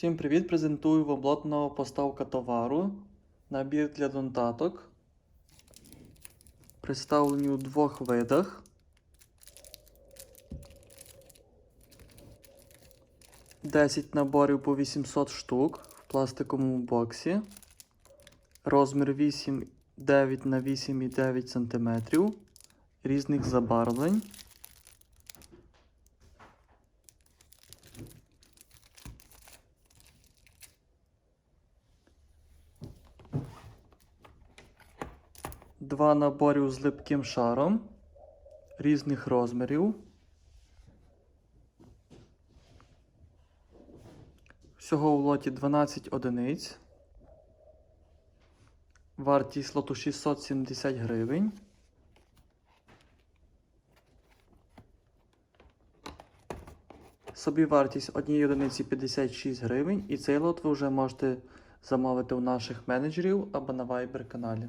Всім привіт! Презентую вам лотна поставка товару. Набір для донтаток. Представлені у двох видах. Десять наборів по 800 штук в пластиковому боксі. Розмір 8,9 на 8,9 см. Різних забарвлень. Два наборів з липким шаром різних розмірів. Всього в лоті 12 одиниць. Вартість лоту 670 гривень. Собівартість однієї одиниці 56 гривень, і цей лот ви вже можете замовити у наших менеджерів або на Viber каналі.